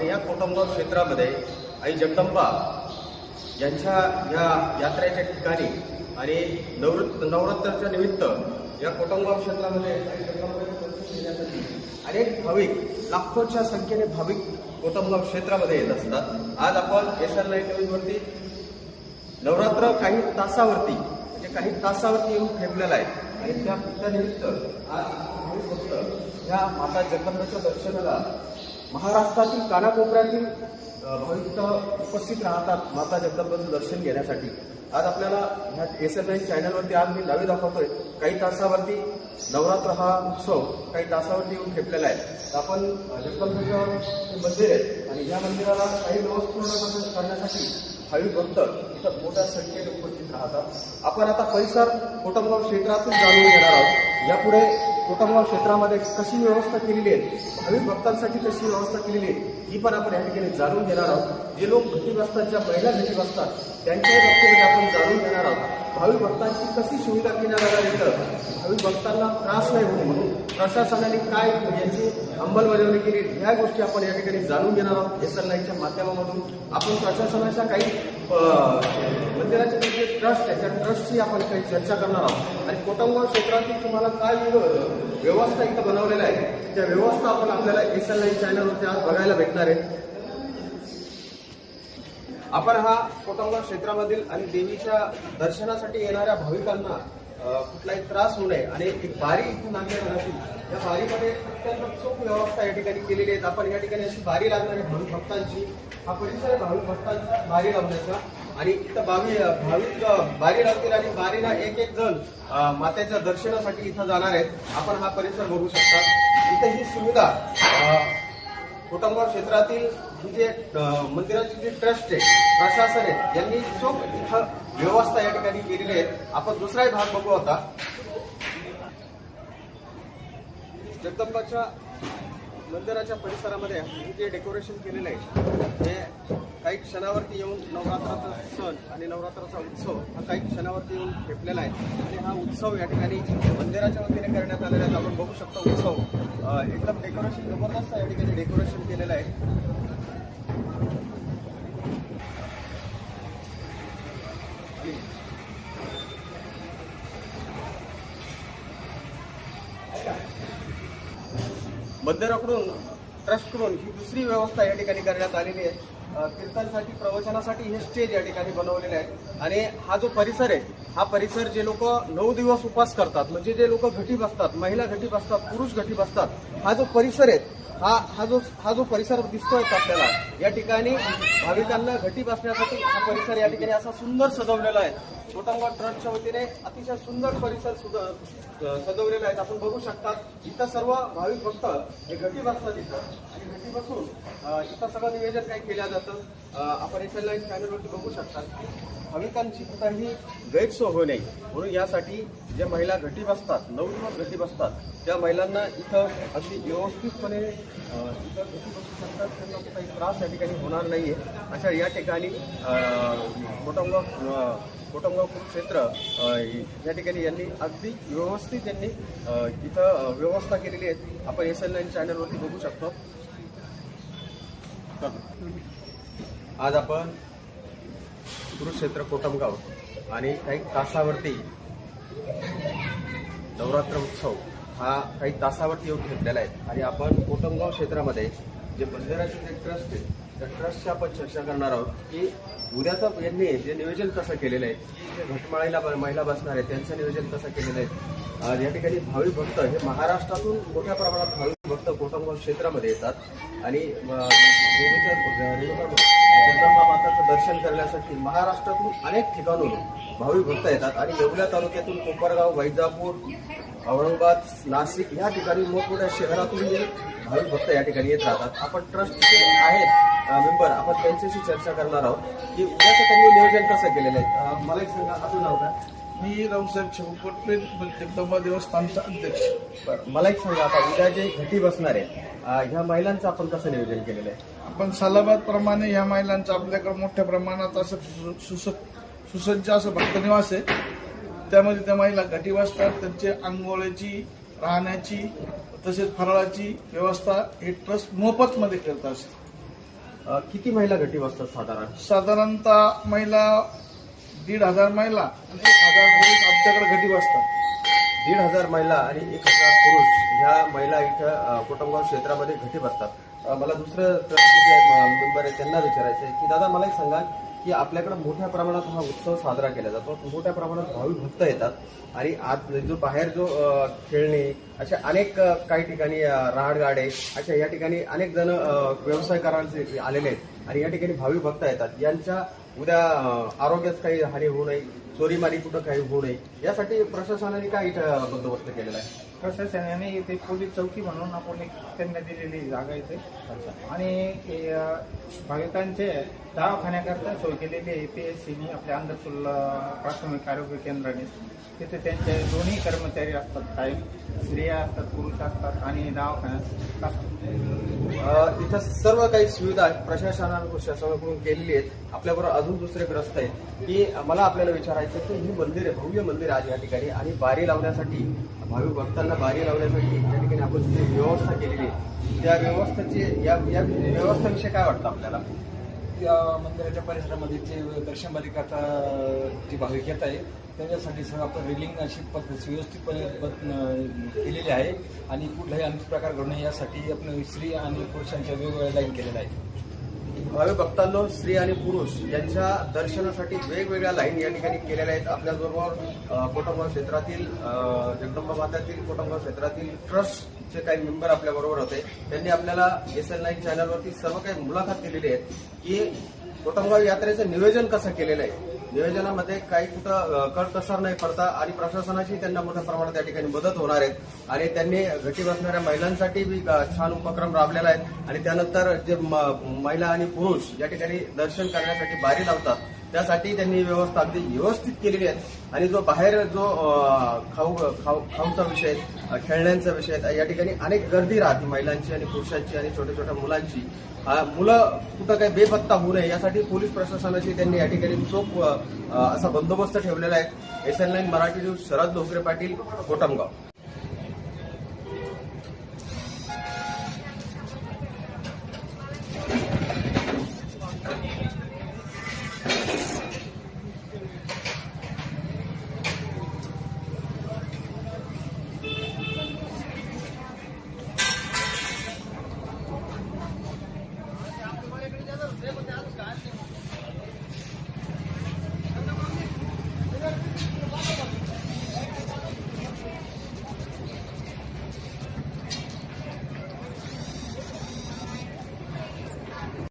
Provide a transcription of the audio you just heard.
आणि या कोटमगाव क्षेत्रामध्ये आई जगदंबा यांच्या या यात्रेच्या ठिकाणी आणि नवृत्त नवरात्राच्या निमित्त या कोटमगाव क्षेत्रामध्ये आई जगदंबाचे दर्शन अनेक भाविक लाखोच्या संख्येने भाविक कोटमगाव क्षेत्रामध्ये येत असतात. आज आपण एस आर नाईन न्यूजवरती नवरात्र काही तासावरती म्हणजे काही तासावरती येऊन ठेवलेला आहे. आणि त्या त्यानिमित्त आज भाविक भक्त ह्या माता जगदंबाच्या दर्शनाला महाराष्ट्रातील कानाकोपऱ्यातील भाविक उपस्थित राहतात माता जगदंबाचं दर्शन घेण्यासाठी. आज आपल्याला ह्या एस एल एन चॅनलवरती आज मी नवी दाखवतोय. काही तासावरती नवरात्र हा उत्सव काही तासावरती येऊन ठेपलेला आहे. तर आपण अ, जगदंबाचं मंदिर आहे आणि या मंदिराला काही व्यवस्थापूर्ण करण्यासाठी भाविक भक्त इथं मोठ्या संख्येने उपस्थित राहतात. आपण आता परिसर कोटमगाव क्षेत्रातून जाणून घेणार आहोत. यापुढे कोटमगाव क्षेत्रामध्ये कशी व्यवस्था केलेली आहे भाविक भक्तांसाठी कशी व्यवस्था केलेली आहे ही पण आपण या ठिकाणी जाणून घेणार आहोत. जे लोक घटी ज्या महिला घटी बसतात त्यांच्याही बाबतीमध्ये आपण जाणून घेणार आहोत. भाविक भक्तांची कशी सुविधा केल्या जाणार इथं? भाविक भक्तांना त्रास नाही होऊ म्हणून प्रशासनाने काय याची अंमलबजावणी केली ह्या गोष्टी आपण या ठिकाणी जाणून घेणार आहोत. एस एल माध्यमामधून आपण प्रशासनाच्या काही मंदिराचे जे ट्रस्ट आहे त्या ट्रस्टची आपण काही चर्चा करणार आहोत. आणि कोटमगाव क्षेत्रातील तुम्हाला काय व्यवस्था इथं बनवलेल्या आहे त्या व्यवस्था आपण आपल्याला एस एल नाईन चॅनलवरती आज बघायला भेटणार आहे. आपण हा कोटमगाव क्षेत्रामधील आणि देवीच्या दर्शनासाठी येणाऱ्या भाविकांना कुठलाही त्रास होऊ नये. आणि एक बारी इथून आणल्या जातील या बारीमध्ये अत्यंत चोख व्यवस्था या ठिकाणी केलेली आहेत आपण या ठिकाणी अशी बारी लागणारी भाविक भक्तांची हा परिसर आहे भाविक भक्तांचा बारी लावण्याचा. आणि इथं बावी भाविक बारी लावतील आणि बारीला एक एक जण मातेच्या दर्शनासाठी इथं जाणार आहेत. आपण हा परिसर बघू शकता. इथे ही सुविधा कुटुंब क्षेत्रातील म्हणजे, जे मंदिराची जी ट्रस्ट आहे प्रशासन आहे यांनी चोख इथं व्यवस्था या ठिकाणी केलेली आहे आपण दुसराही भाग बघू आता. जगदंबाच्या मंदिराच्या परिसरामध्ये जे डेकोरेशन केलेलं आहे ते काही क्षणावरती येऊन नवरात्राचा सण आणि नवरात्राचा उत्सव हा काही क्षणावरती येऊन भेटलेला आहे. आणि हा उत्सव या ठिकाणी मंदिराच्या वतीने करण्यात आलेला आहे. आपण बघू शकतो उत्सव एकदम डेकोरेशन जबरदस्त या ठिकाणी डेकोरेशन केलेलं आहे. मंदिराकडून ट्रस्टकडून ही दुसरी व्यवस्था या ठिकाणी करण्यात आलेली आहे. कीर्तनसाठी प्रवचनासाठी हे स्टेज या ठिकाणी बनवलेले आहे आणि हा जो परिसर आहे हा परिसर जे लोक नऊ दिवस उपास करतात म्हणजे जे लोक घटी बसतात महिला घटी बसतात पुरुष घटी बसतात हा जो परिसर आहे हा हा जो हा जो परिसर दिसतोय आपल्याला? या ठिकाणी भाविकांना घटी बसण्यासाठी हा परिसर या ठिकाणी असा सुंदर सजवलेला आहे. कोटमगाव ट्रस्टच्या वतीने अतिशय सुंदर परिसर सुद- सजवलेला आहे. आपण बघू शकता इथं सर्व भाविक भक्त हे घटी बसतात इथं. आणि घटी बसून इथं सगळं नियोजन काही केलं जातं. आपण एस एल लाईन चॅनलवरती बघू शकता. भाविकांची काही गैरसोय होऊ नये. म्हणून यासाठी ज्या महिला घटी बसतात नऊ दिवस घटी बसतात त्या महिलांना इथं अगदी व्यवस्थितपणे इथं घटी बसू शकतात. त्यांना कुठलाही त्रास या ठिकाणी होणार नाही आहे अशा या ठिकाणी कोटमगाव कोटमगाव कुरुक्षेत्र या ठिकाणी यांनी अगदी व्यवस्थित यांनी इथं व्यवस्था केलेली आहे. आपण एस एल नाईन चॅनलवरती बघू शकतो. आज आपण कुरुक्षेत्र कोटमगाव आणि काही तासावरती नवरात्र उत्सव हा काही तासावरती येऊन घेतलेला आहे. आणि आपण कोटमगाव क्षेत्रामध्ये जे मंदिराचे जे ट्रस्ट आहे त्या ट्रस्टची आपण चर्चा करणार आहोत की उद्याचा यांनी जे नियोजन कसं केलेलं आहे की जे घटमाळीला महिला बसणार आहे त्यांचं नियोजन कसं केलेलं आहे या ठिकाणी भावी भक्त हे महाराष्ट्रातून मोठ्या प्रमाणात भाविक भक्त कोटमगाव क्षेत्रामध्ये येतात. आणि जगदंबा माताचं दर्शन करण्यासाठी महाराष्ट्रातून अनेक ठिकाणून भावी भक्त येतात. आणि येवल्या तालुक्यातून कोपरगाव वैजापूर औरंगाबाद नाशिक या ठिकाणी मोठमोठ्या शहरातून जे भाविक भक्त या ठिकाणी येत राहतात. आपण ट्रस्टचे आहेत मेंबर आपण त्यांच्याशी चर्चा करणार आहोत की उद्याचं त्यांनी नियोजन कसं केलेलं आहे? मला एक सांगा आपलं नाव काय? मी रावसाहेब शेवकोटे जगदंबा देवस्थानचा अध्यक्ष. मला एक सांगा आता उद्या जे घटी बसणार आहे ह्या महिलांचं आपण कसं नियोजन केलेलं आहे? आपण सालाबाद प्रमाणे ह्या महिलांचं आपल्याकडे मोठ्या प्रमाणात असं सुसज्ज असं भक्तनिवास आहे. त्यामध्ये त्या महिला घटी वाजतात त्यांचे आंघोळीची राहण्याची तसेच फराळाची व्यवस्था हे ट्रस्ट मोफतमध्ये करत असते किती महिला घटी बसतात साधारण? साधारणतः महिला दीड हजार महिला आणि एक हजार पुरुष आमच्याकडे घटी बसतात दीड हजार महिला आणि एक हजार पुरुष ह्या महिला इथं अ, कोटमगाव क्षेत्रामध्ये घटी बसतात. मला दुसरं ट्रस्टचे जे मेंबर आहे त्यांना विचारायचं आहे की दादा मला एक सांगा की आपल्याकडे मोठ्या प्रमाणात हा उत्सव साजरा केला जातो. मोठ्या प्रमाणात भाविक भक्त येतात. आणि आज जो बाहेर जो खेळणी खेळणे अशा अनेक काही ठिकाणी राहाडगाडे राहडगाडे अशा या ठिकाणी अनेक जण व्यवसाय करायला आलेले आहेत. आणि या ठिकाणी भाविक भक्त येतात. यांच्या उद्या आरोग्यात काही हानी होऊ नये. चोरीमारी कुठं काही होऊ नये यासाठी प्रशासनाने काय बंदोबस्त केलेला आहे? प्रशासनाने इथे पोलीस चौकी म्हणून आपण एक त्यांना दिलेली जागा इथे. आणि अ, भाविकांचे दवाखान्याकरता सोय केलेली आहे. पी एस सीने आपल्या अंधसूल प्राथमिक आरोग्य केंद्राने. तिथे त्यांचे दोन्ही कर्मचारी असतात कायम स्त्रिया असतात पुरुष असतात आणि दवाखान्यात असतात. अ, इथं सर्व काही सुविधा प्रशासनाकडून शासनाकडून केलेली आहेत. आपल्याबरोबर अजून दुसरे ग्रस्त आहेत की मला आपल्याला विचारायचं की ही मंदिर आहे भव्य मंदिर आहे या ठिकाणी आणि बारी लावण्यासाठी भाविक भक्तांना बारी लावण्यासाठी या ठिकाणी आपण जी व्यवस्था केलेली आहे त्या व्यवस्थेची या या व्यवस्थेविषयी काय वाटतं आपल्याला? या मंदिराच्या परिसरामध्ये जे दर्शन बालिकाचा जे भाविक येत आहे त्यांच्यासाठी सगळं आपण रेलिंग अशी पद्धत व्यवस्थितपणे केलेली आहे. आणि कुठलाही अनुचित प्रकार घडू नये यासाठी आपण स्त्री आणि पुरुषांच्या वेगवेगळ्या लाईन केलेल्या आहेत. भावे भक्तांनो स्त्री आणि पुरुष यांच्या दर्शनासाठी वेगवेगळ्या लाईन या ठिकाणी केलेल्या आहेत. आपल्याचबरोबर कोटंबा क्षेत्रातील जगदंबा मातातील कोटंबा क्षेत्रातील ट्रस्टचे काही मेंबर आपल्याबरोबर होते. त्यांनी आपल्याला एस एल नाईन चॅनलवरती सर्व काही मुलाखत दिलेली आहे की कोटमगाव यात्रेचं नियोजन कसं केलेलं आहे? नियोजनामध्ये काही कुठं कटकसर नाही पडता आणि प्रशासनाची त्यांना मोठ्या प्रमाणात त्या ठिकाणी मदत होणार आहे. आणि त्यांनी घटी बसणाऱ्या महिलांसाठी बी छान उपक्रम राबलेला आहे. आणि त्यानंतर जे म- महिला आणि पुरुष या ठिकाणी दर्शन करण्यासाठी बारी लावतात त्यासाठी त्यांनी व्यवस्था अगदी व्यवस्थित केलेली आहे. आणि जो बाहेर जो खाऊ खाऊ खाऊचा विषय खेळण्यांचा विषय आहे, या ठिकाणी अनेक गर्दी राहते महिलांची आणि पुरुषांची आणि छोट्या छोट्या मुलांची. मुलं कुठं काही बेपत्ता होऊ नये यासाठी पोलीस प्रशासनाची त्यांनी या ठिकाणी चोख असा बंदोबस्त ठेवलेला आहे. S N line Marathi news Sharad Dongre Patil Kotamgaon.